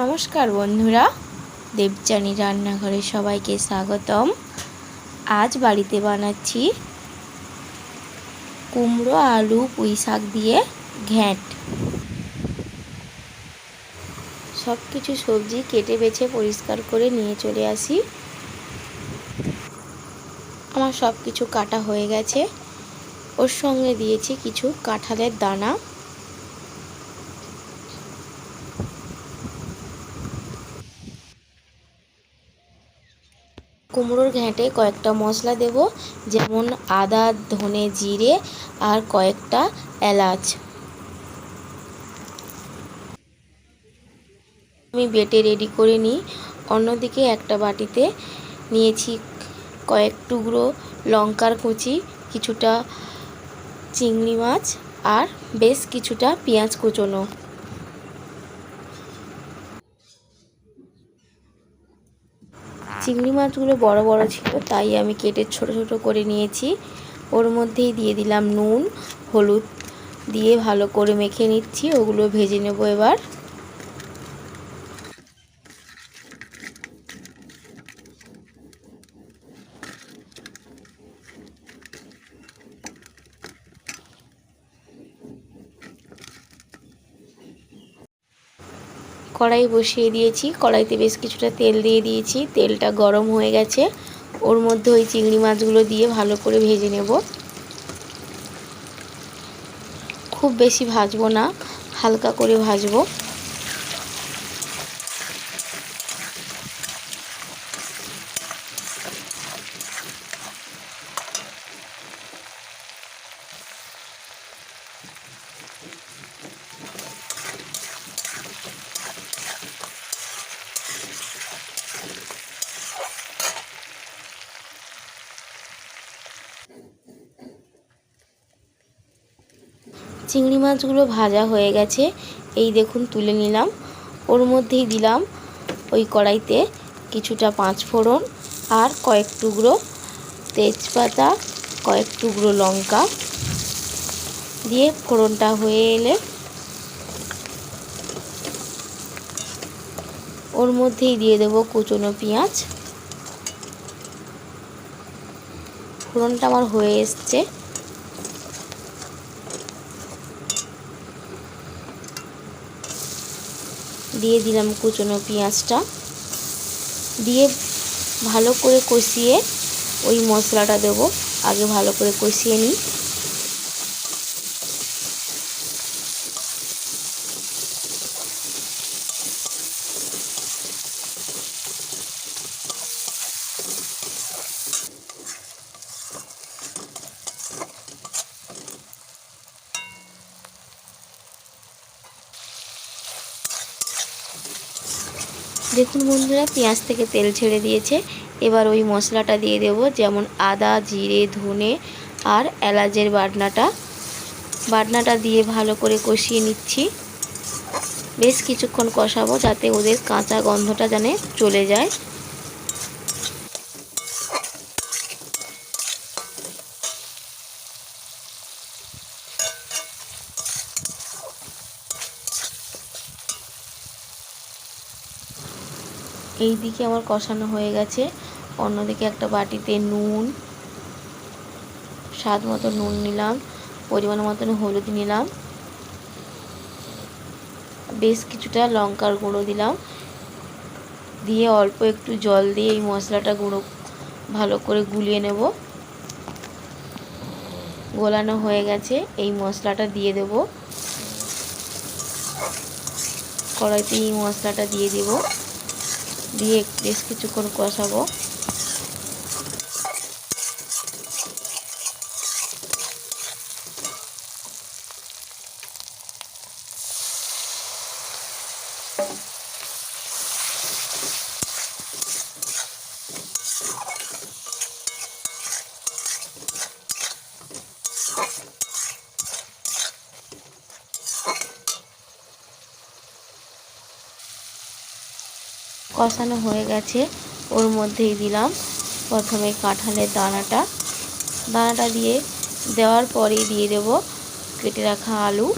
নমস্কার বন্ধুরা, দেবযানী রান্নাঘরে সবাইকে স্বাগতম। আজ বাড়িতে বানাচ্ছি কুমড়ো, আলু, পুঁই শাক দিয়ে ঘ্যাঁট। সব কিছু সবজি কেটে বেছে পরিষ্কার করে নিয়ে চলে আসি। আমার সব কিছু কাটা হয়ে গেছে। ওর সঙ্গে দিয়েছি কিছু কাঁঠালের দানা। কুমড়োর ঘ্যাঁটে কয়েকটা মশলা দেব, যেমন আদা, ধনে জিরে আর কয়েকটা এলাচ। আমি বেটে রেডি করে নিই। অন্যদিকে একটা বাটিতে নিয়েছি কয়েক টুকরো লঙ্কার কুচি, কিছুটা চিংড়ি মাছ আর বেশ কিছুটা পেঁয়াজ কুচোনো। চিংড়ি মাছগুলো বড় বড় ছিল, তাই আমি কেটে ছোট ছোট করে নিয়েছি। ওর মধ্যেই দিয়ে দিলাম নুন, হলুদ দিয়ে ভালো করে মেখে নিচ্ছি, ওগুলো ভেজে নেব এবার। কড়াই বসিয়ে দিয়েছি। কড়াইতে বেশ কিছুটা তেল দিয়ে দিয়েছি। তেলটা গরম হয়ে গেছে। ওর মধ্যে ওই চিংড়ি মাছগুলো দিয়ে ভালো করে ভেজে নেব। খুব বেশি ভাজবো না, হালকা করে ভাজবো। চিংড়ি মাছগুলো ভাজা হয়ে গেছে। এই দেখুন, তুলে নিলাম। ওর মধ্যেই দিলাম ওই কড়াইতে কিছুটা পাঁচ ফোড়ন আর কয়েক টুকরো তেজপাতা, কয়েক টুকরো লঙ্কা। দিয়ে ফোড়নটা হয়ে এলে ওর মধ্যেই দিয়ে দেবো কুচনো পেঁয়াজ। ফোড়নটা আমার হয়ে এসছে। দিয়ে দিলাম কুচনো পেঁয়াজটা। দিয়ে ভালো করে কষিয়ে ওই মশলাটা দেব। আগে ভালো করে কষিয়ে নিই। দেখুন বন্ধুরা, পেঁয়াজ থেকে তেল ছেড়ে দিয়েছে। এবার ওই মশলাটা দিয়ে দেব, যেমন আদা, জিরে, ধনে আর এলাচের বাটনাটা। বাটনাটা দিয়ে ভালো করে কষিয়ে নিচ্ছি। বেশ কিছুক্ষণ কষাবো যাতে ওদের কাঁচা গন্ধটা যেন চলে যায়। এই দিকে আমার কষানো হয়ে গেছে। অন্যদিকে একটা বাটিতে নুন, স্বাদ মতো নুন নিলাম, পরিমাণ মতন হলুদ নিলাম। বেশ কিছুটা লঙ্কার গুঁড়ো দিলাম। দিয়ে অল্প একটু জল দিয়ে এই মশলাটা গুঁড়ো, ভালো করে গুলিয়ে নেব। গোলানো হয়ে গেছে, এই মশলাটা দিয়ে দেব। কড়াইতে এই মশলাটা দিয়ে দেবো। দিয়ে বেশ কিছুক্ষণ কষাবো। কষানো হয়ে গেছে, ওর মধ্যেই দিলাম প্রথমে কাঁঠালের দানাটা। দানাটা দিয়ে দেওয়ার পরেই দিয়ে দেব কেটে রাখা আলু।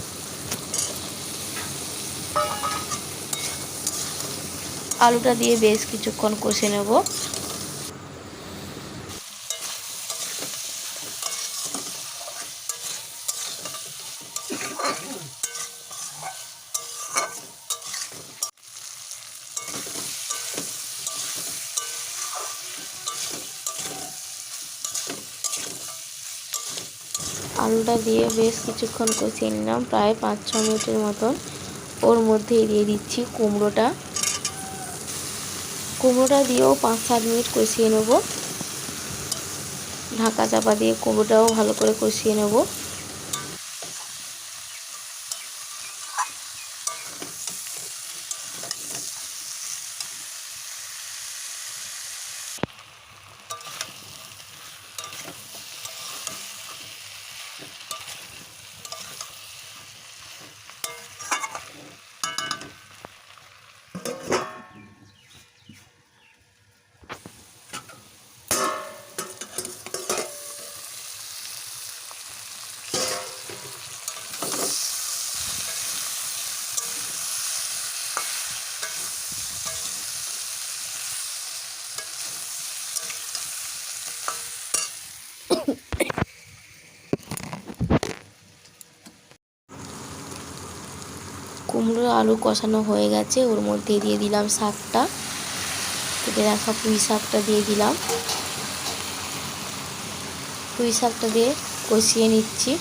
আলুটা দিয়ে বেশ কিছুক্ষণ কষে নেব। আলুটা দিয়ে বেশ কিছুক্ষণ কষিয়ে নিলাম, প্রায় পাঁচ ছ মিনিটের মতন। ওর মধ্যে দিয়ে দিচ্ছি কুমড়োটা। কুমড়োটা দিয়েও পাঁচ সাত মিনিট কষিয়ে নেব। ঢাকা চাপা দিয়ে কুমড়োটাও ভালো করে কষিয়ে নেব। কুমড়ো আলু কষানো হয়ে গেছে। ওর মধ্যে দিয়ে দিলাম শাকটা। কেটে রাখা পুঁই শাকটা দিয়ে দিলাম। পুঁই শাকটা দিয়ে কষিয়ে নিচ্ছি।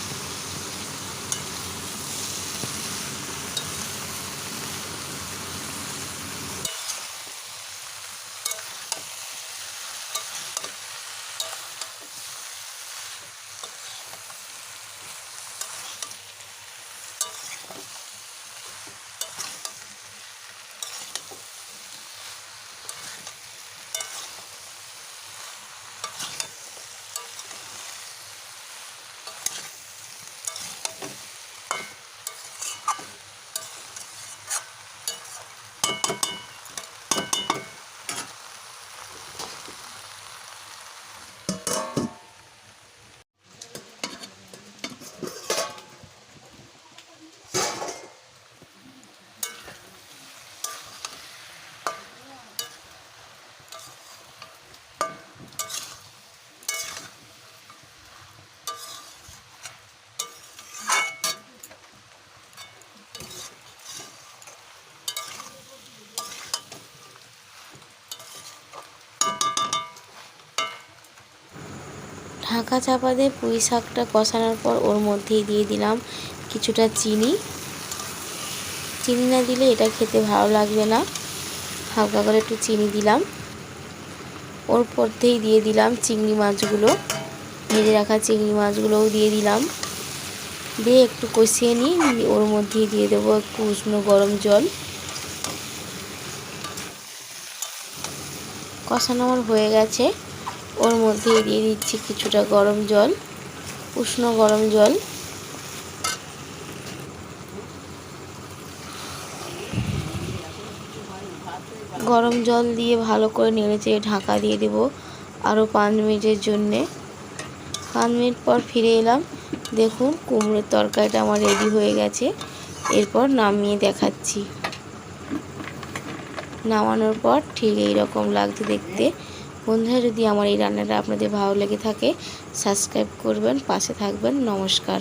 ঢাকা চাপা দিয়ে পুঁই শাকটা কষানোর পর ওর মধ্যেই দিয়ে দিলাম কিছুটা চিনি। চিনি না দিলে এটা খেতে ভালো লাগবে না। হালকা করে একটু চিনি দিলাম। ওর মধ্যেই দিয়ে দিলাম চিংড়ি মাছগুলো। ভেজে রাখা চিংড়ি মাছগুলোও দিয়ে দিলাম। দিয়ে একটু কষিয়ে নিই ওর মধ্যেই দিয়ে দেবো একটু উষ্ণ গরম জল। কষানো আমার হয়ে গেছে। ওর মধ্যে দিয়ে দিচ্ছি কিছুটা গরম জল, উষ্ণ গরম জল। গরম জল দিয়ে ভালো করে নেড়ে চেড়ে ঢাকা দিয়ে দেবো আরও পাঁচ মিনিটের জন্যে। পাঁচ মিনিট পর ফিরে এলাম। দেখুন, কুমড়োর তরকারিটা আমার রেডি হয়ে গেছে। এরপর নামিয়ে দেখাচ্ছি। নামানোর পর ঠিক এই রকম লাগছে দেখতে। বন্ধুরা যদি আমার এই রান্নাটা আপনাদের ভালো লেগে থাকে সাবস্ক্রাইব করবেন পাশে থাকবেন। নমস্কার।